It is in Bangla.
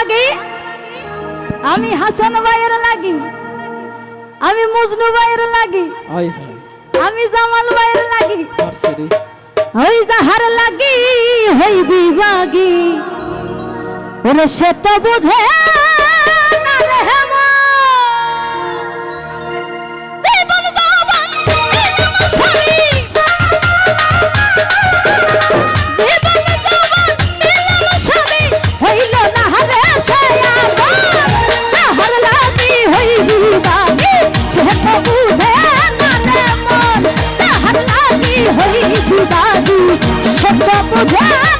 লাগি? আমি হাসান ভাইয়ের লাগি। আমি মজনু ভাইয়ের লাগি। আমি জামাল ভাইয়ের লাগি। হই যাহার লাগি হই বিবাগি ওরে সে তো বুঝে না রে মা দাদু সত্য বোঝা